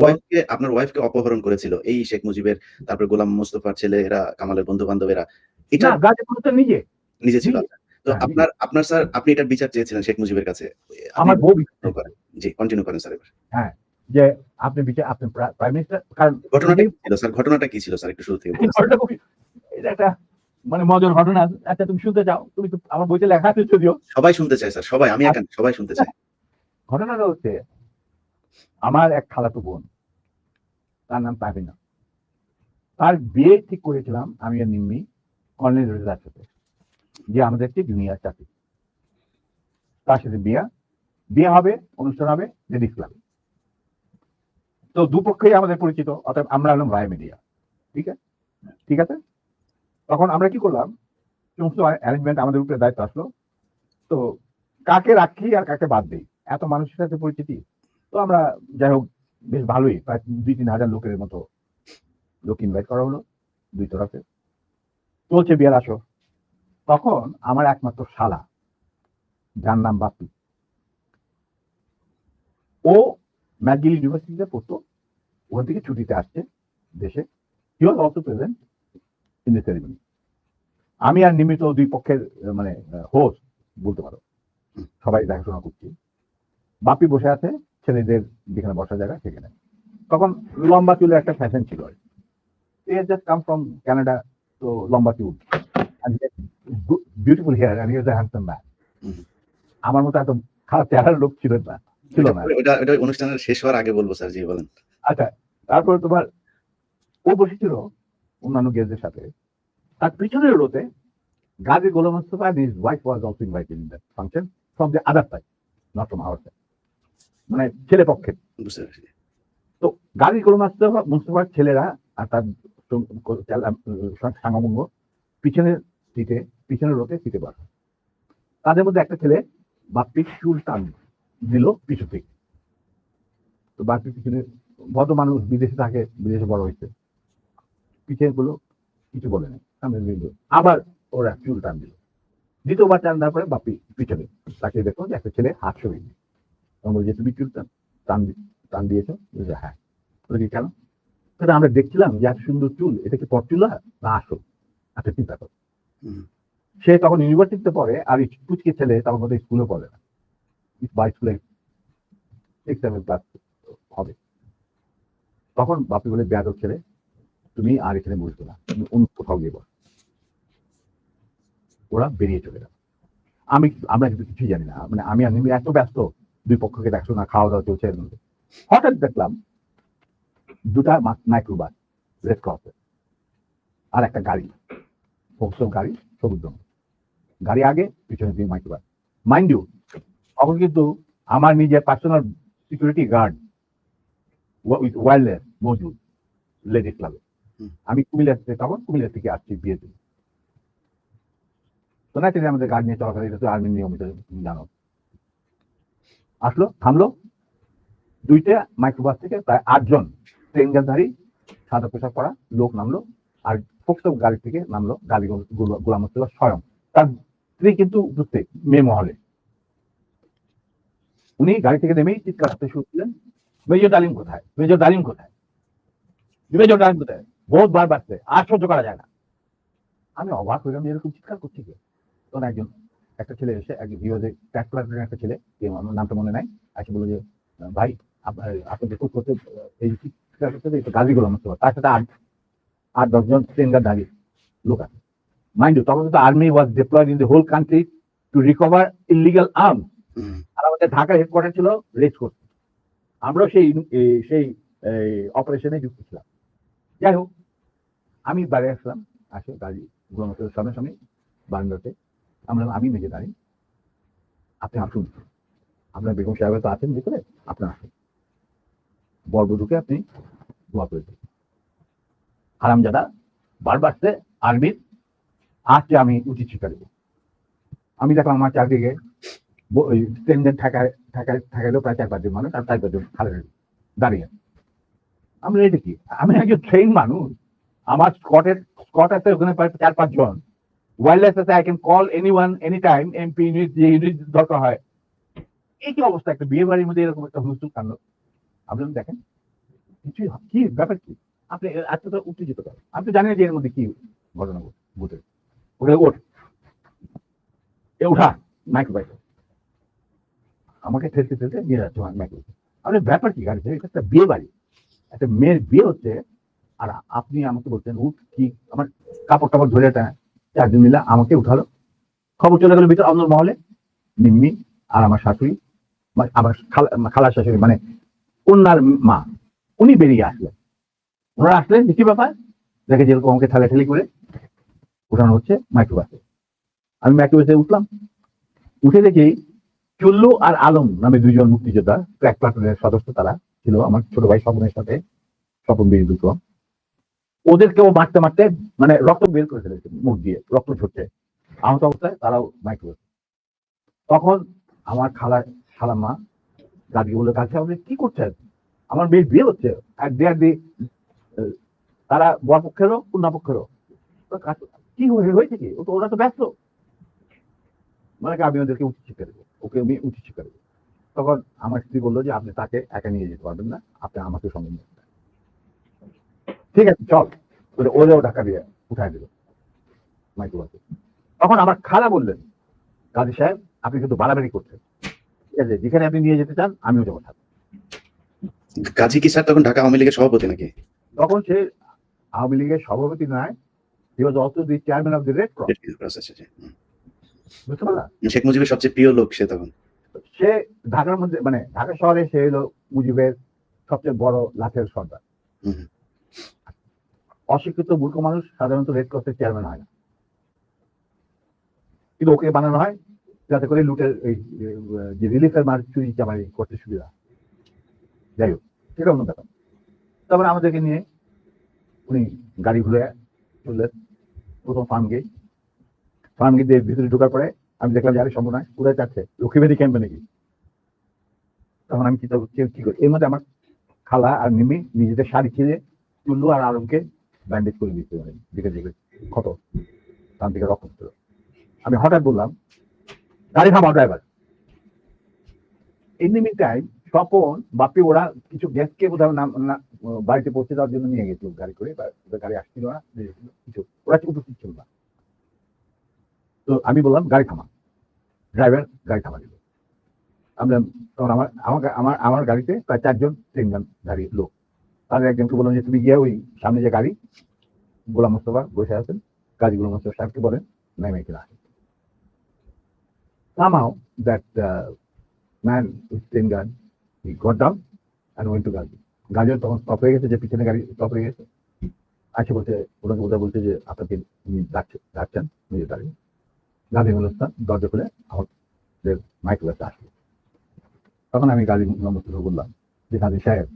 ওয়াইফকে আপনার ওয়াইফকে অপহরণ করেছিল। এই শেখ মুজিবের তারপর গোলাম মোস্তফার ছেলে এরা কামালের বন্ধু বান্ধবেরা এটা নিজে। নিজে ছিল। তো হ্যাঁ, আপনার আপনার স্যার আপনি এটার বিচার চেয়েছিলেন শেখ মুজিবের কাছে। আমার বউ করেন। জি কন্টিনিউ করেন স্যার এবার। যে আপনি বিচার আপনি প্রাইম মিনিস্টার কারণ ঘটনাটা কি ছিল স্যার? ঘটনাটা কি ছিল স্যার? একটু শুরু থেকে এটা একটা মানে মজার ঘটনা। আচ্ছা তুমি শুনতে চাও? তুমি তো আমার বইতে লেখা আছে যদিও। সবাই শুনতে চায় স্যার সবাই আমি একা সবাই শুনতে চাই। ঘটনাটা হচ্ছে আমার এক খালাতো বোন তার নাম তাবিনা। তার বিয়ে ঠিক করেছিলাম আমি আর নিম্মি কর্নেল রেজার সাথে, যে আমাদের একটি জুনিয়র চাকরি। তার সাথে বিয়ে বিয়ে হবে, অনুষ্ঠান হবে লেডিস ক্লাবে তো দুপক্ষেই আমাদের পরিচিত অর্থাৎ আমরা হলাম রায় মিডিয়া ঠিক আছে? ঠিক আছে? তখন আমরা কি করলাম? সমস্ত অ্যারেঞ্জমেন্ট আমাদের উপরে দায়িত্ব আসলো। তো কাকে রাখি আর কাকে বাদ দিই? এত মানুষের সাথে পরিচিতি। তো আমরা যাই হোক বেশ ভালোই। প্রায় দুই তিন হাজার লোকের মতো লোক ইনভাইট করা হলো দুই তরফে চলছে বিয়ের আসো তখন আমার একমাত্র শালা, যার নাম বাপি ও ম্যাকগিল ইউনিভার্সিটিতে পড়তো। ওখান থেকে ছুটিতে আসছে দেশে। He was also present in the ceremony আমি আর নিমিত দুই পক্ষের মানে হোস্ট বলতে পারো। সবাই দেখাশোনা করছি। বাপি বসে আছে। ছেলেদের যেখানে বসার জায়গা সেখানে। তখন লম্বা চুলের একটা ফ্যাশন ছিল। জাস্ট কাম ফ্রম কানাডা তো লম্বা চুল। Beautiful hair and here handsome man আমার মতো এত খারাপ চেহারার লোক ছিল না ছিল না। ওটা ওটা অনুষ্ঠানের শেষ হওয়ার আগে বলব স্যার জি বলেন। আচ্ছা তারপর তোমার ও বসেছিল অন্যান্য গেস্টদের সাথে। তার পিছনের রোতে গাজী গোলাম Mustafa and his wife was also invited in that function from the other side not from our side মানে ছেলে পক্ষে। তো গাজী গোলাম মুস্তফা মুস্তফার ছেলেরা আর তার সাঙ্গমঙ্গ পিছনের সিটে পিছনের রোতে সিটে বসে তাদের মধ্যে একটা ছেলে বাপ্পির চুল টান দিল পিছু থেকে। তো বাপ্পির পিছনে ভদ্র মানুষ বিদেশে থাকে বিদেশে বড় হয়েছে। পিছনে গুলো কিছু বলে না সামনে দিল আবার ওরা চুল টান দিল। দ্বিতীয়বার টান দেওয়ার পরে বাপ্পি পিছনে। তাকে দেখো যে একটা ছেলে হাত সরিয়ে তখন বলছে তুমি চুল টান টান দি- টান দিয়েছ বলছে, হ্যাঁ। বলে কেন? সেটা আমরা দেখছিলাম যে এত সুন্দর চুল এটা কি পরচুলা না আসল। আচ্ছা চিন্তা করো। সে তখন ইউনিভার্সিটিতে পড়ে আর পুচকে ছেলে তখন বোধহয় স্কুলে পড়ে না। বাই স্কুলে সেভেন ক্লাস হবে। তখন বাপি বলে বেয়াদব ছেলে তুমি আর এখানে বসবে না। তুমি অন্য কোথাও গিয়ে বস। ওরা বেরিয়ে চলে গেল। আমি আমরা কিন্তু কিছুই জানি না। মানে আমি আমি এত ব্যস্ত দুই পক্ষকে দেখছ না খাওয়া দাওয়া চলছে এর মধ্যে। হঠাৎ দেখলাম দুটা মাইক্রোবাস রেড ক্রসে আর একটা গাড়ি ফোকসল গাড়ি সবুজ রঙ গাড়ি আগে পিছনে দিয়ে মাইক্রোবাস মাইন্ড ইউ তখন কিন্তু আমার নিজের personal security guard with wireless মজুদ লেডিস ক্লাবে আমি কুমিল্লা থেকে তখন কুমিল্লা থেকে আসছি বিয়ে দিন তো না আমাদের গাড়ি নিয়ে চলাফেরা এটা তো আর্মি নিয়মিত জানো। আসলো, থামলো। দুইটা মাইক্রোবাস থেকে প্রায় আটজন ট্রেনজানধারী সাদা পোশাক পরা লোক নামলো আর ফোকসব গাড়ি থেকে নামলো গাড়ি গোলাম স্বয়ং। তার স্ত্রী কিন্তু উপস্থিত মেয়ে মহলে। উনি গাড়ি থেকে নেমেই চিৎকার করতে শুরু করলেন, মেজর ডালিম কোথায়? মেজর ডালিম কোথায়? মেজর ডালিম কোথায়? বহুত বার বাড়ছে আর সহ্য করা যায় না। আমি অবাক হইলাম এরকম চিৎকার করছে তখন একজন একটা ছেলে এসে একজন হিরোজে ট্যাক প্লাটুনের একটা ছেলে আমার নামটা মনে নাই এসে বলল যে ভাই আপনার আপনি দেখুন করতে এই তো গাড়ি গোলাম মুস্তফা তার সাথে আট আট দশজন ট্রেনগার দাঁড়িয়ে লোক আছে। মাইন্ড ইউ তখন কিন্তু army was deployed in the whole country to recover illegal arm আর আমাদের ঢাকা হেডকোয়ার্টার ছিল রেজ কোর্ট। আমরাও সেই সেই অপারেশনে যুক্ত ছিলাম। যাই হোক আমি বাইরে আসলাম আসে গাড়ি গুণমতের সামনে সামনে বারান্দাতে। আমরা আমি মেজে দাঁড়িয়ে আপনি আসুন। আপনার বেগম সাহেব তো আছেন ভিতরে, আপনি আসুন। বর্বধূকে আপনি দোয়া করে দিন। হারামজাদা, বারবার সে আর্মির আজকে আমি উচিত দেবো। আমি দেখলাম আমার চারদিকে ওই ট্রেনদের ঠেকায় ঠেকায়, ঠেকাইলো প্রায় চার পাঁচজন মানুষ, আর চার পাঁচজন খালে দাঁড়িয়ে আমি এটা কি? আমি একজন ট্রেন মানুষ। আমার স্কটের, স্কট আছে ওখানে প্রায় চার পাঁচজন। ওয়ারলেস আছে I can call anyone any time MP unit যে ইউনিট দরকার হয়। এই কি অবস্থা? একটা বিয়ে বাড়ির মধ্যে এরকম একটা হুলস্থুল কাণ্ড। আপনি দেখেন কিছু কি ব্যাপার কি? আপনি এতটা উত্তেজিত করেন আমি তো জানি না যে এর মধ্যে কি ঘটনা ঘটে ওকে ওঠ। এ উঠা মাইক্রো বাইক আমাকে ঠেলতে ঠেলতে নিয়ে যাচ্ছে মাইক্রো আপনি ব্যাপার কি? গাড়ি একটা বিয়ে বাড়ি। একটা মেয়ের বিয়ে হচ্ছে, আর আপনি আমাকে বলছেন, উঠ, কি আমার কাপড় টাপড় ধরে টা চারজন মিলে আমাকে উঠালো। খবর চলে গেল ভিতরে অন্য মহলে। নিম্মি আর আমার শাশুড়ি মানে আমার খালা- শাশুড়ি মানে কন্যার মা, উনি বেরিয়ে আসলেন। ওনারা আসলেন কি ব্যাপার। দেখে যেরকম আমাকে ঠেলাঠেলি করে উঠানো হচ্ছে মাইক্রোবাসে। আমি মাইক্রোবাসে উঠলাম। উঠে দেখি চুল্লু আর আলম নামে দুইজন মুক্তিযোদ্ধা ক্র্যাক প্লাটুনের সদস্য তারা ছিল। আমার ছোট ভাই স্বপনের সাথে স্বপন বীর বিক্রম ওদেরকেও মারতে মারতে মানে রক্ত বের করে ফেলেছে মুখ দিয়ে, রক্ত ঝরছে। আহত অবস্থায় তারাও মাইক্রোবাসে তখন আমার খালা খালাম্মা দাদি বলে কাছে আপনি কি করছেন আমার মেয়ের বিয়ে হচ্ছে। এক দেড় দি তারা বর পক্ষেরও, কন্যা পক্ষেরও। কি হয়েছে কি? ও তো, ওরা তো ব্যস্ত। মানে আমি ওদেরকে উচিত শিক্ষা দেবো। ওকে আমি উচিত শিক্ষা দেবো। তখন আমার স্ত্রী বলল যে, আপনি তাকে একা নিয়ে যেতে পারবেন না। আপনি আমাকে সঙ্গে নিয়ে। ঠিক আছে চল। বলে ওরেও ঢাকা দিয়ে উঠাই দিল মাইক্রোবাসে তখন আমার খালা বললেন কাজী সাহেব আপনি কিন্তু বাড়াবাড়ি করছেন। ঠিক আছে যেখানে আপনি নিয়ে যেতে চান আমিও যাব সাথে কাজী কি স্যার তখন ঢাকা আওয়ামী লীগের সভাপতি নাকি? তখন সে আওয়ামী লীগের সভাপতি নয় he was also the chairman of the Red Cross. বুঝতে পারলা? শেখ মুজিবের সবচেয়ে প্রিয় লোক সে তখন। সে ঢাকার মধ্যে মানে ঢাকা শহরে সে হলো মুজিবের সবচেয়ে বড় লাঠের সর্দার। অশিক্ষিত মূর্খ মানুষ সাধারণত রেড ক্রসের চেয়ারম্যান হয় না। কিন্তু ওকে বানানো হয় যাতে করে লুটের এই, যে রিলিফের মার চুরি চামারি করতে সুবিধা। যাই হোক, সেটা অন্য ব্যাপার। তারপরে আমাদেরকে নিয়ে উনি গাড়ি ঘুরে চললেন প্রথম ফার্ম গেট ফার্ম গেট দিয়ে ভিতরে ঢোকার পরে আমি দেখলাম যে আরে সম্ভব নয়, কোথায় যাচ্ছে? লক্ষ্মীবাদী ক্যাম্পে নাকি? তখন আমি চিন্তা করছি, কি করি? এর মধ্যে আমার খালা আর নিমি নিজেদের শাড়ি ছিঁড়ে চুল্লু আর আলমকে ব্যান্ডেজ করে দিতে পারে দিকে দিকে ক্ষত তার দিকে রক্ত ছিল আমি হঠাৎ বললাম, গাড়ি থামাও driver in the time Swapan, Bapi, ওরা কিছু গ্যাসকে বোধহয় নাম না- বাড়িতে পৌঁছে দেওয়ার জন্য নিয়ে গেছিল গাড়ি করে গাড়ি আসছিল না কিছু। ওরা উপস্থিত ছিল না? তো আমি বললাম, গাড়ি থামা ড্রাইভার গাড়ি থামা দিল আমরা তখন আমার আমার আমার গাড়িতে প্রায় চারজন তিনজন গাড়ি লোক তাদের একজনকে বললাম যে তুমি গিয়ে ওই সামনে যে গাড়ি গোলাম মোস্তফা বসে আছেন কাজী গোলাম মোস্তফা সাহেবকে বলেন নাই মাইকে আসেন। Somehow that uh, man with ten gun he got down and went to তখন স্টপ হয়ে গেছে যে পিছনে গাড়ি স্টপ হয়ে গেছে। আছে বলছে ওনাকে বোধহয় বলছে যে আপনাকে ডাকছেন নিজে দাঁড়িয়ে। গাজী মুলস্তান দরজা খুলে আমাদের মাইক্রো বাসে আসলো। তখন আমি গাজী মোহাম্মদ বললাম যে গাজী সাহেব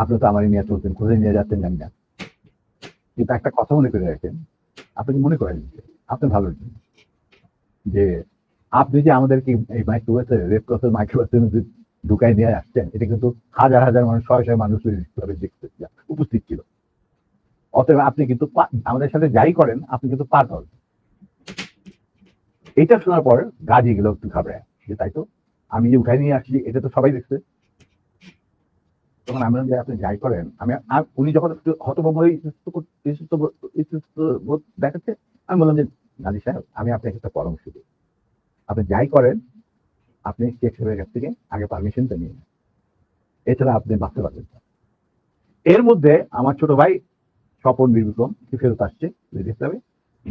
আপনি তো আমার নিয়ে চলছেন কোথায় নিয়ে যাচ্ছেন জানি না। কিন্তু একটা কথা মনে করে রাখেন, আপনি কি মনে করেন আপনি ভালো যে আপনি যে আমাদেরকে এই মাইক্রোবাসে রেড ক্রসের মাইক্রোবাসের মধ্যে ঢুকাই নিয়ে আসছেন, এটা কিন্তু হাজার হাজার মানুষ, শয়ে শয়ে মানুষ দেখতে উপস্থিত ছিল। অতএব আপনি কিন্তু আমাদের সাথে যাই করেন, আপনি কিন্তু পার হবেন এটা শোনার পর গাজি গেল একটু ঘাবড়ায়, যে তাই তো, আমি যে উঠাই নিয়ে আসছি, এটা তো সবাই দেখছে। তখন আমরা যে আপনি যাই করেন, আমি আর উনি যখন একটু হয়ে বোধ- দেখাচ্ছে, আমি বললাম যে গাজী সাহেব আমি আপনাকে একটা পরামর্শ দিই আপনি যাই করেন, আপনি শেখ সাহেবের কাছ থেকে আগে পারমিশনটা নিয়ে নেন। এছাড়া আপনি বাঁচতে পারবেন না। এর মধ্যে আমার ছোট ভাই স্বপন বীর বিক্রম সে ফেরত আসছে ইসলামে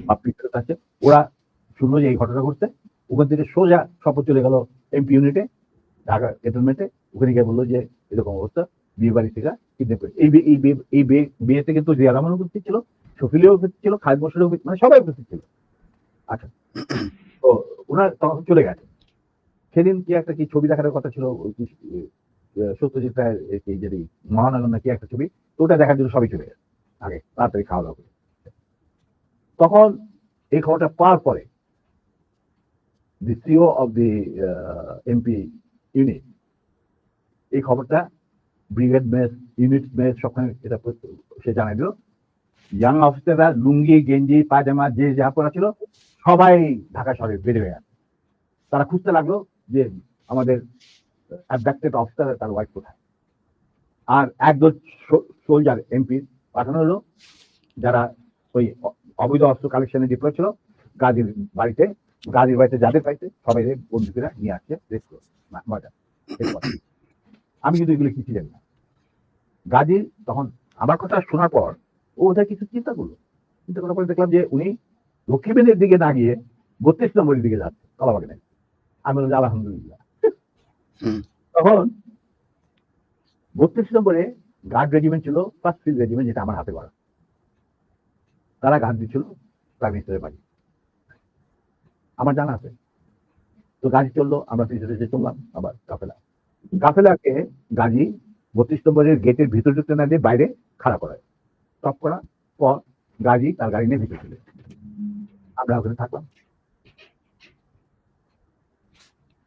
বাপ্পি ফেরত আসছে ওরা শুনলো যে এই ঘটনা ঘটছে, ওখান থেকে সোজা শপথ চলে গেল এমপি ইউনিটে ঢাকা ক্যান্টনমেন্টে ওখানে গিয়ে বলল যে, এরকম অবস্থা বিয়ে বাড়ি থেকে কিডন্যাপ করে এই এই এই বিয়েতে কিন্তু জিয়া রহমান উপস্থিত ছিল শফিলিও উপস্থিত ছিল, খালেদ উপস্থিত মানে সবাই উপস্থিত ছিল। আচ্ছা। তো ওনার তখন চলে গেছে। সেদিন কি একটা কি ছবি দেখার কথা ছিল? সত্যজিৎ রায়ের যদি মহানগর না কি একটা ছবি, তো ওটা দেখার জন্য সবাই চলে গেছে। আগে তাড়াতাড়ি খাওয়া দাওয়া করে। তখন এই খবরটা পাওয়ার পরে the CO of the MP unit এই খবরটা ব্রিগেড মেস ইউনিট মেস সবখানে এটা সে জানাই দিল। ইয়াং অফিসাররা লুঙ্গি, গেঞ্জি, পায়জামা, যে যা পরা ছিল, সবাই ঢাকা শহরে বেড়ে হয়ে তারা খুঁজতে লাগল যে আমাদের অ্যাবডাক্টেড অফিসার তার ওয়াইফ কোথায়। আর একদল সোলজার এমপি পাঠানো হলো, যারা ওই অবৈধ অস্ত্র কালেকশনে ডিপ্লয় ছিল, গাজীর বাড়িতে। গাজীর বাড়িতে যাদের বাড়িতে সবাই বন্ধুকেরা নিয়ে আসছে রেস্ট মজা আমি কিন্তু এগুলো কিছু জানি না। গাজী তখন আমার কথা শোনার পর ও ওদের কিছু চিন্তা করল। চিন্তা করার পরে দেখলাম যে উনি লক্ষ্মীবেনের দিকে না গিয়ে বত্রিশ নম্বরের দিকে যাচ্ছে কলাবাগানে আমি বললাম আলহামদুলিল্লাহ। তখন বত্রিশ নম্বরে গার্ড রেজিমেন্ট ছিল ফার্স্ট ফিল্ড রেজিমেন্ট যেটা আমার হাতে করা তারা গার্ড দিচ্ছিল প্রাইম মিনিস্টারের বাড়ি। আমার জানা আছে। তো গাড়ি চলল আমরা পিছনে চললাম আবার কাফেলা। কাফেলাকে গাজী বত্রিশ নম্বরের গেটের ভিতর ঢুকতে না দিয়ে বাইরে খাড়া করায়। স্টপ করা পর গাজী তার গাড়ি নিয়ে ভিতরে চলে আমরা ওখানে থাকলাম।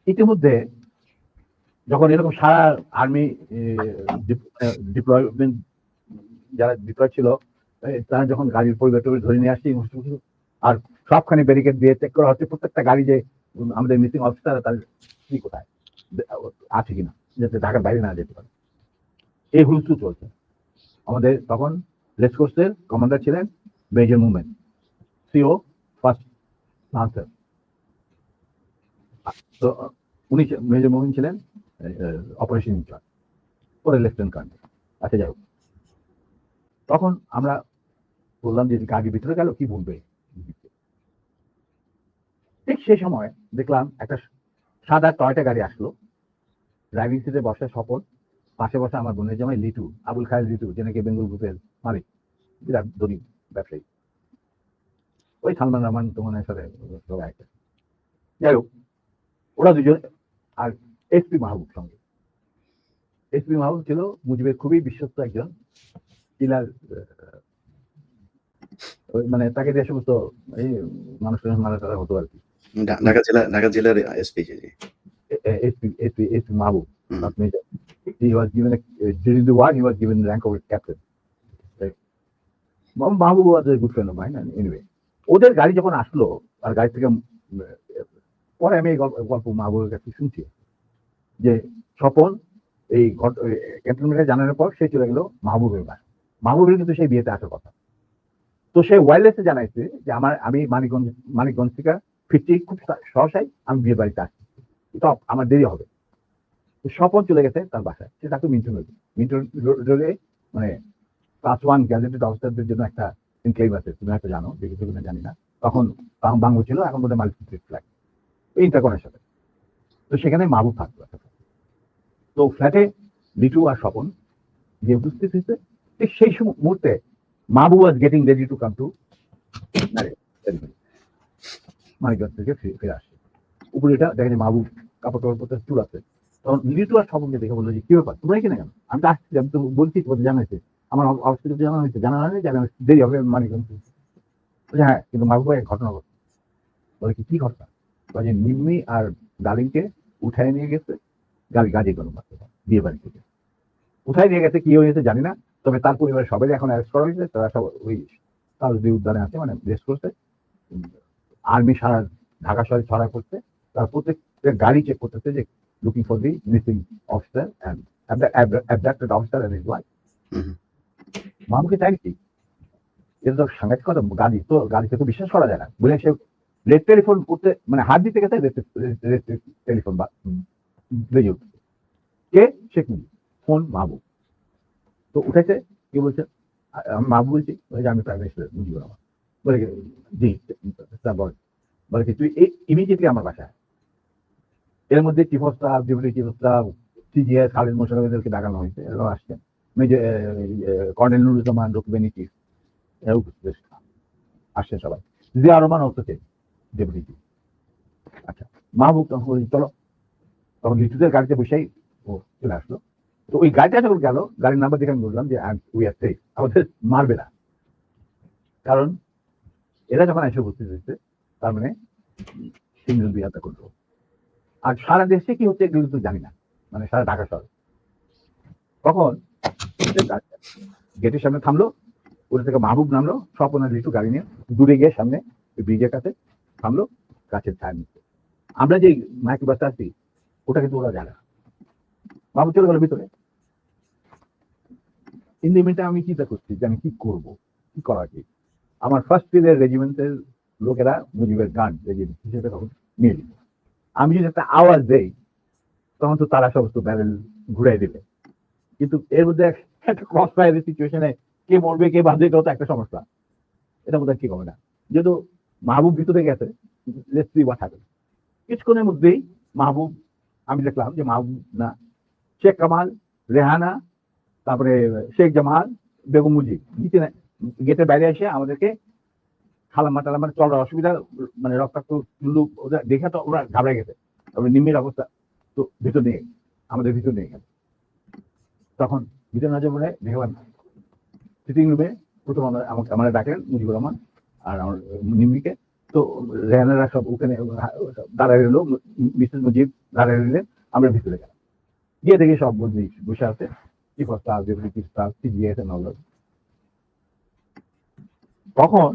ইতিমধ্যে যখন এরকম সারা আর্মি ডিপ্লয়মেন্ট যারা ডিপ্লয় ছিল তারা যখন গাড়ির পরিবার ধরে নিয়ে আসছে আর সবখানে ব্যারিকেড দিয়ে চেক করা হচ্ছে, প্রত্যেকটা গাড়ি যে আমাদের মিসিং অফিসার কি কোথায়? আছে কিনা, যাতে ঢাকার বাইরে না যেতে পারে। এই হুলস্থুল চলছে। আমাদের তখন রেসকোর্সের কমান্ডার ছিলেন major movement CO first lancer তো উনি মেজর মুভমেন্ট ছিলেন অপারেশন ইনচার্জ পরে লেফটেন্যান্ট কর্নেল আচ্ছা যাই হোক। তখন আমরা বললাম যে গাড়ির ভিতরে গেল, কি বলবে? ঠিক সেই সময় দেখলাম একটা সাদা টয়টা গাড়ি আসলো। ড্রাইভিং সিটে বসে সফল পাশে বসে আমার বোনের জামাই লিটু, আবুল খায়ের লিটু যে নাকি বেঙ্গল গ্রুপের মালিক। বিরাট ব্যবসায়ী। ওই সালমান রহমান তোমার সাথে যাই হোক, ওরা দুজন আর এসপি মাহবুব সঙ্গে। এসপি মাহবুব ছিল মুজিবের খুবই বিশ্বস্ত একজন। কিলার মানে তাকে দিয়ে সমস্ত এই মানুষ মারা তারা হতো আর কি। ঢাকা জেলা, ঢাকা জেলার SP SP Mahbub hmm. not major. He was given a, uh, during the war, he was given the rank of a captain. Right? Mah- was a good friend of mine, and anyway. ওদের গাড়ি যখন আসলো আর গাড়ি থেকে পরে আমি গল্প মাহবুবের কাছে শুনছি যে স্বপন এই ক্যান্টনমেন্টে জানানোর পর সে চলে গেল মাহবুবের বাসা মাহবুবের কিন্তু সেই বিয়েতে আসার কথা তো সে ওয়ারলেসে জানাইছে যে আমার আমি মানিকগঞ্জ মানিকগঞ্জ থেকে ফিরছি খুব সহসাই আমি বিয়ে বাড়িতে আসছি তো আমার দেরি হবে। স্বপন চলে গেছে তার বাসায়। সে তাকে মিন্টু নদী মিন্টু রোডে মানে ক্লাস ওয়ান গ্যাজেটেড অফিসারদের জন্য একটা এনক্লেভ আছে। তুমি হয়তো জানো, দেখেছ কিনা জানি না। তখন বাংলো ছিল, এখন বোধহয় মাল্টি ফ্ল্যাট ইন্টারকনের সাথে তো সেখানে মাহবুব থাকতো একটা তো ফ্ল্যাটে লিটু আর স্বপন যে উপস্থিত হয়েছে। ঠিক সেই মুহূর্তে Mahbub was getting ready to come to Manikganj থেকে ফিরে আসছে উপরে এটা, দেখেন মাহবুব কাপড় টাপড় পরতে চুল আছে। তখন লিটু আর স্বপনকে দেখে বলল যে, কি ব্যাপার? তোমরা এখানে কেন? আমি তো আসছি আমি তো বলছি, তোমাদের জানাইছে আমার অবস্থা জানা হয়েছে। জানা হয়নি জানা দেরি হবে মানে হ্যাঁ কিন্তু মাহবুব ভাই ঘটনা ঘটছে। বলে কি ঘটনা? বলে যে নিম্মি আর ডালিমকে উঠায় নিয়ে গেছে গাড়ি গাড়ি কোনো বিয়ে বাড়ি থেকে। উঠায় নিয়ে গেছে, কি হয়েছে জানি না। তবে তার পরিবারের সবাই এখন অ্যারেস্ট করা হয়েছে। তারা সব ওই তাজদি উদ্যানে আছে মানে রেস্ট করছে। আর্মি সারা ঢাকা শহরে ছড়া করছে তার প্রত্যেকটা গাড়ি চেক করতেছে যে looking for the missing officer and abducted officer and his wife hmm. মামুকে চাই কি? এটা তো সাংঘাতিক কথা গাড়ি তো গাড়িতে তো বিশ্বাস করা যায় না। বলে সে রেড টেলিফোন করতে মানে হাত দিতে গেছে রেড টেলিফোন বা বেজে উঠছে। কে? শেখ মুজিব ফোন মাহবুব তো উঠেছে কি বলছে? আমি মাহবুব বলছি বলে আমি প্রাইম মিনিস্টার মুজিবুর রহমান বলে জি স্যার বল। বলে কি তুই ইমিডিয়েটলি আমার বাসায় এর মধ্যে chief of staff deputy chief of staff CGS Khalid মোশারফেদেরকে ডাকানো হয়েছে, এরাও আসছেন মেজর কর্নেল নুরুজ্জামান রকিবানি চিফ এরাও বেশ আসছেন সবাই। জিয়া রহমান অবস্থা ডেপুটি চিফ আচ্ছা মাহবুব তখন চলো। তখন লিটুদের গাড়িতে বসেই ও চলে আসলো। তো ওই গাড়িটা যখন গেল, গাড়ির নাম্বার দেখে আমি বললাম যে উই আর সেফ আমাদের মারবে না। কারণ এরা যখন এসে উপস্থিত হয়েছে, তার মানে সিঙ্গেল বিয়ে করল। আর সারা দেশে কি হচ্ছে এগুলো তো জানি না। মানে সারা ঢাকা শহর। তখন গেটের সামনে থামলো ওটা থেকে মাহবুব নামলো, স্বপন লিটু গাড়ি নিয়ে, দূরে গিয়ে সামনে ব্রিজের কাছে থামলো, গাছের ছায়া নিচ্ছে আমরা যে মাইকে বাসে আছি, ওটা কিন্তু ওরা জানে মাহবুব চলে গেল ভিতরে। ইন দি মিনটা আমি চিন্তা করছি যে আমি কি করব, কি করা কি আমার ফার্স্ট ফিলের রেজিমেন্টের লোকেরা মুজিবের গান রেজিমেন্ট হিসেবে তখন নিয়ে দিল আমি যদি একটা আওয়াজ দেই, তখন তো তারা সমস্ত ব্যারেল ঘুরাই দেবে। কিন্তু এর মধ্যে একটা ক্রস ফায়ারের সিচুয়েশনে কে মরবে, কে বাঁধবে এটাও তো একটা সমস্যা। এটা বোধহয় কি হবে না যেহেতু মাহবুব ভিতরে গেছে হোয়াট হ্যাপেন কিছুক্ষণের মধ্যেই মাহবুব আমি দেখলাম যে মাহবুব না, শেখ কামাল, রেহানা, তারপরে শেখ জামাল, বেগম মুজিব, নিচে গেটের বাইরে এসে আমাদেরকে খালাম্মা টালাম্মা চলার অসুবিধা মানে রক্তাক্ত চুল্লু ওদের দেখে তো ওরা ঘাবড়ে গেছে। তারপরে নিম্নের অবস্থা তো ভিতর গেছে আমাদের ভিতর নিয়ে গেছে। তখন ভিতর নজর বলে দেখলাম সিটিং রুমে প্রথম আমাকে, আমার ডাকেন মুজিবুর রহমান আর আমার নিম্মিকে তো রেহানারা সব ওখানে, দাঁড়ায় রইল মিসেস মুজিব দাঁড়ায় রইলেন, আমরা ভিতরে গেলাম। গিয়ে দেখি সব বদলি বসে আছে। Chief of staff deputy chief staff CGS তখন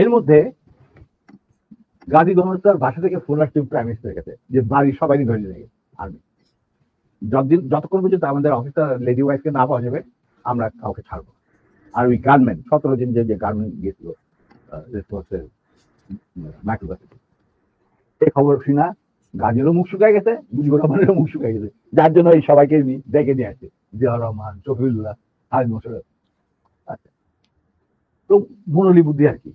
এর মধ্যে গাজী গণহত্যার বাসা থেকে ফোন আসছে প্রাইম মিনিস্টারের কাছে, যে বাড়ির সবাই ধরে নিয়ে আর্মি যতদিন, যতক্ষণ পর্যন্ত আমাদের অফিসার লেডি ওয়াইফকে না পাওয়া যাবে, আমরা কাউকে ছাড়বো আর ওই গার্মেন্ট সতেরো দিন যে গার্মেন্ট গিয়েছিল এই খবর শুনা গাজীরও মুখ শুকায় গেছে, মুজিবুর রহমানেরও মুখ শুকায় গেছে। যার জন্য এই সবাইকে ডেকে নিয়ে আসছে, জিয়া রহমান, শফিউল্লাহ, হাজ আচ্ছা। তো মনোলি বুদ্ধি আর কি।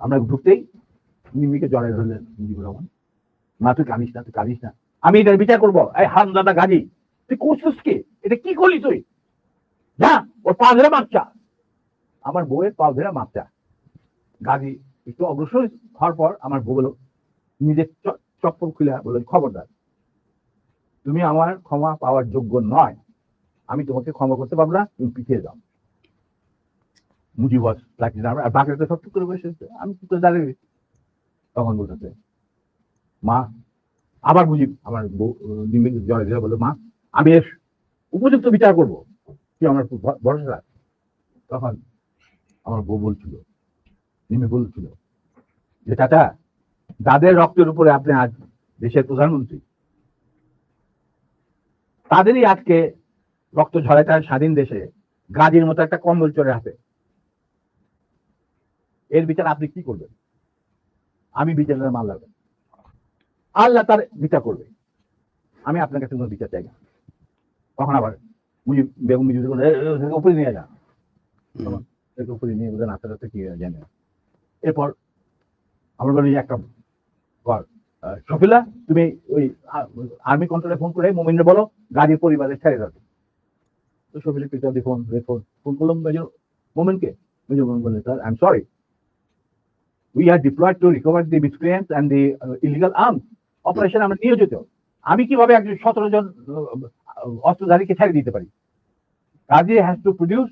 আমরা ঢুকতেই নিমিকে জড়াই ধরলেন মুজিবুর রহমান। না তুই কাঁদিস না, তুই কাঁদিস না। আমি এটার বিচার করব। এই হান দাদা গাজী, তুই করছিস কে? এটা কি করলি তুই? যা, ওর পা ধরে মাপচা আমার বউয়ের পা ধরে মাপচা গাজী একটু অগ্রসর হওয়ার পর আমার বউ বলো নিজের চপ্পল খুলে বলল, খবরদার, তুমি আমার ক্ষমা পাওয়ার যোগ্য নয়। আমি তোমাকে ক্ষমা করতে পারব না, তুমি পিছিয়ে যাও মুজি বস লাগছে না। আর বাকিটা সব টুক করে বসে। আমি কি করে দাঁড়িয়ে? তখন বলতেছে, মা, আবার মুজিব আমার জলে ধরে বলল, মা, আমি এর উপযুক্ত বিচার করব। তুই আমার ভরসা রাখ। তখন আমার বউ বলছিল নিমে বলছিল, যে চাচা, যাদের রক্তের উপরে আপনি আজ দেশের প্রধানমন্ত্রী, তাদেরই আজকে রক্ত ঝরায় তার স্বাধীন দেশে। গাজীর মতো একটা কম্বল চলে আসে এর বিচার আপনি কি করবেন? আমি বিচারের মাল লাগবেন আল্লাহ তার বিচার করবে। আমি আপনার কাছে কোনো বিচার চাই না। তখন আবার মুজিব বেগম মুজিব বলল, "এ, এ, একে উপরে নিয়ে যান উপরে নিয়ে বললেন আস্তে আস্তে কি জানে এরপর আমরা বলি একটা আহ, শফিলা তুমি ওই আর্মি কন্ট্রোলে ফোন করে মোমিনরে বলো গাড়ির পরিবারে ছেড়ে যাবে তো শফিলা পিতা ফোন ফোন ফোন করলাম মেজর মোমেনকে। মেজর মোমেন বললেন sir I am sorry we are deployed to recover the miscreants and the illegal arm operation আমরা নিয়োজিত। আমি কীভাবে একজন সতেরো জন অস্ত্রধারীকে ছাড়িয়ে দিতে পারি? Kazi has to produce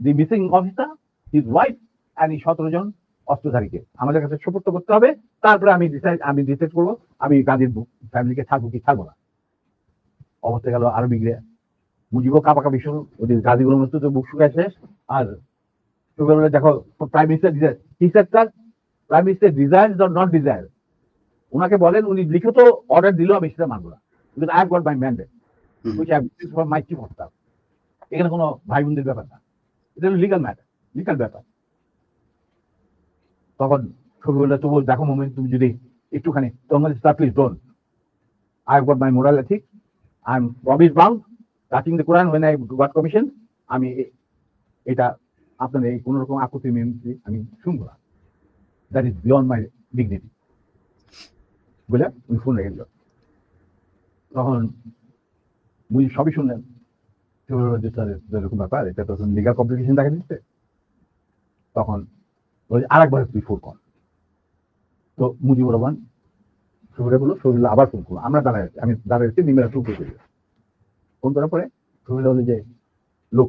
the missing officer his wife and এই সতেরো জন অস্ত্রধারীকে আমাদের কাছে সুপর্ত করতে হবে। তারপরে আমি ডিসাইড আমি ডিসাইড করব, আমি গাজীর ফ্যামিলিকে ছাড়বো কি ছাড়বো না। অবস্থা গেল আরও বিগড়ে। মুজিবও কাপাকাপি শুরু। ওদের গাজীগুলো মতো তো বুক শুকায় শেষ। আর দেখো প্রাইম মিনিস্টার কি তার prime minister desire or not desire ওনাকে বলেন উনি লিখিত অর্ডার দিলেও আমি সেটা মানবো না। Because I have got my mandate my chief of staff. এখানে কোনো ভাই বোনদের ব্যাপার না। এটা হলো লিগাল ম্যাটার লিগাল ব্যাপার। তখন ছবি বললে তবু দেখো মোমেন্ট তুমি যদি একটুখানি তোমার star please don't I got my moral ethic I am promise bound touching the Quran when I got commission আমি এটা আপনাদের এই কোনো রকম আপত্তি আমি শুনব না। That is beyond my dignity বলে উনি ফোন রেখে দিল। তখন বুঝি সবই শুনলেন। যে স্যার এরকম ব্যাপার, এটা তো লিগাল কমপ্লিকেশন দেখা দিচ্ছে। তখন বলছে আর একবার তুই ফোন কর। তো মুজিবুর রহমান শরীরে বলল শরীরে আবার ফোন করল আমরা আছি, আমি দাঁড়ায় আছি নিমেরা টুকরো করি ফোন করার পরে শরীরে বলে যে, লোক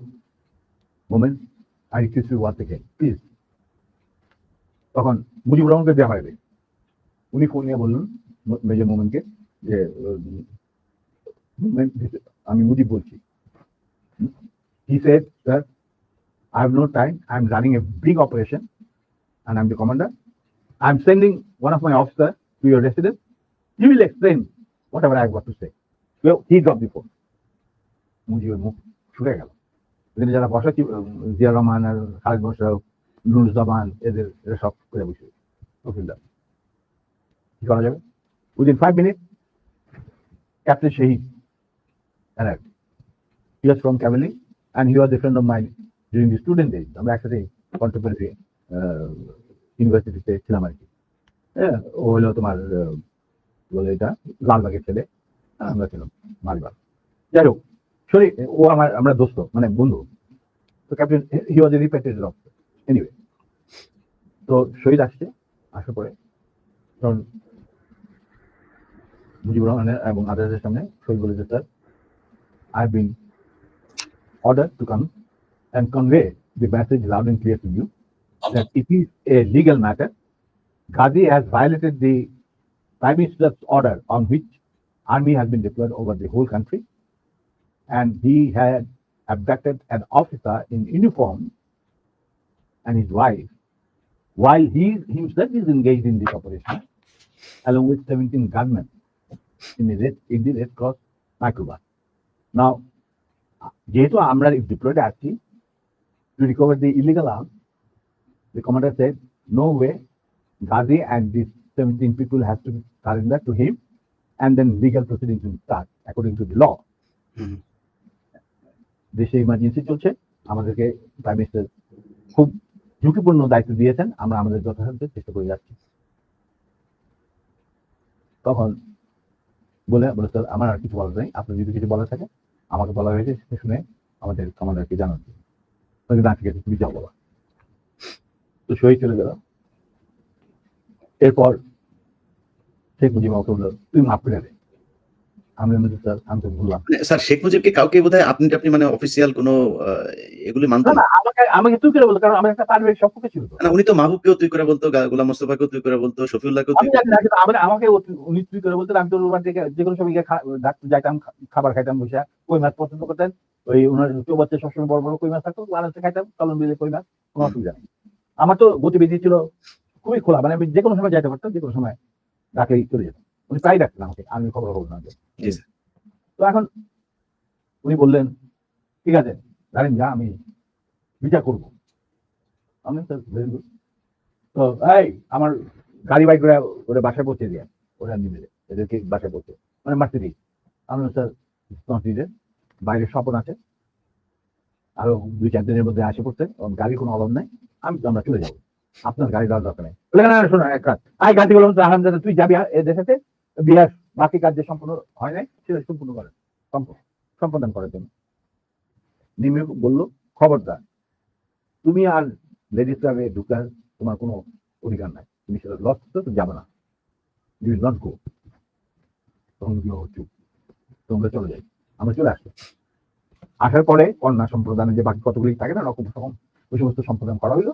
moment I request you one থেকে প্লিজ তখন মুজিবুর রহমানকে দেওয়া হয়নি। উনি ফোন নিয়ে বললেন মেজর মোমেনকে যে আমি মুজিব বলছি। He said sir I have no time I am running a big operation and I am the commander I am sending one of my officer to your resident you will explain whatever I have to say drop the phone মুজিবের মুখ ছুটে গেল। যারা বসাচ্ছি জিয়া রহমান আর খালেদ বসাও নুরুজ্জামান এদের, এরা সব করে বসে তহসিলদার কি করা যাবে? Within five minute captain Shahid from Cavalry and he was a of mine during the student days. আমরা একসাথে কন্টেম্পোরারি ইউনিভার্সিটিতে ছিলাম আর কি। হ্যাঁ ও হলো তোমার বলে এটা, লালবাগের ছেলে। আর আমরা ছিলাম মালবাগ। যাই হোক সরি ও আমার, আমরা দোস্ত মানে বন্ধু। তো captain he was a repeated of anyway তো শহীদ আসছে আসার পরে তখন মুজিবুর রহমানের এবং আদালতের সামনে শহীদ বলেছে sir I've been ordered to come and convey the message loud and clear to you that it is a legal matter. Ghazi has violated the Prime Minister's order on which army has been deployed over the whole country. And he had abducted an officer in uniform and his wife while he himself is engaged in this operation along with 17 gunmen in the Red, in the Red Cross microbus. Now, যেহেতু আমরা diploid আছি to recover the illegal arms, the commander said, no way, Ghazi and these 17 people has to surrender to him and then legal proceedings will start according to the law. হুম। দেশে emergency চলছে আমাদেরকে prime minister খুব ঝুঁকিপূর্ণ দায়িত্ব দিয়েছেন, আমরা আমাদের যথাসাধ্য চেষ্টা করে যাচ্ছি। তখন বলে বলে, স্যার, আমার আর কিছু বলার নেই। আপনার যদি কিছু বলার থাকে, আমাকে বলা হয়েছে, সেটা শুনে আমাদের কমান্ডারকে জানান তাকে না, ঠিক আছে, তুমি যাও বলা। তো সই চলে গেল। এরপর শেখ মুজিব আমাকে বলল তুই মাফ করে দে। আমি বললাম, স্যার আমি তো ভুললাম স্যার শেখ মুজিবকে কাউকে বোধহয় আপনি আপনি মানে অফিসিয়াল কোনো এগুলি না মানতেন না আমাকে আমাকে তুই করে বলতো কারণ আমার একটা পারিবারিক সম্পর্ক ছিল। না উনি তো মাহবুবকেও তুই করে বলতো গোলাম মোস্তফাকেও তুই করে বলতো শফিউল্লাহকেও তুই আমার- আমাকে উনি তুই করে বলতেন আমি তো রোববার থেকে যে কোনো সময় গিয়ে ডাক্তার যাইতাম খাবার খাইতাম বসে। কই মাছ পছন্দ করতেন? ওই ওনার বাচ্চা সবসময় বড় বড় কই মাছ থাকতো আরামসে খাইতাম কলম বিলে কই মাছ কোনো অসুবিধা নেই। আমার তো গতিবিধি ছিল খুবই খোলা মানে আমি যে কোনো সময় যাইতে পারতাম যে কোনো সময় ডাকলেই চলে যেতাম। উনি প্রায় ডাকতেন আমাকে আমি খবর খবর না তো এখন উনি বললেন ঠিক আছে জানেন যা আমি বিচার করব। আমি তো এই আমার গাড়ি বাইক করে ওরা বাসায় পৌঁছে দিয়ে ওরা নিবে এদেরকে বাসায় পৌঁছে মানে মারতে দিই। আমি স্যার নট বাইরে স্বপন আছে আরও দুই চার দিনের মধ্যে আসে পড়তে গাড়ির কোনো অভাব নাই আমি তো আমরা চলে যাব আপনার গাড়ি দেওয়ার দরকার নেই। শোনো এক কাজ আই গাড়ি বললাম তো আলহামদুলিল্লাহ তুই যাবি এ দেশেতে বিহার বাকি কাজ যে সম্পূর্ণ হয় নাই, সেটা সম্পূর্ণ করেন। সম্পাদন করার জন্য। নিমে বলল, খবরদার, তুমি আর লেডিস ক্লাবে ঢুকার তোমার কোনো অধিকার নাই। তুমি সেটা লস তো যাবে না। উইল নট গো তখন চুপ। তোমরা চলে যাই আমরা চলে আসব। আসার পরে কন্যা সম্প্রদানের যে বাকি কতগুলি থাকে না, রকম ওই সমস্ত সম্প্রদান করা হলো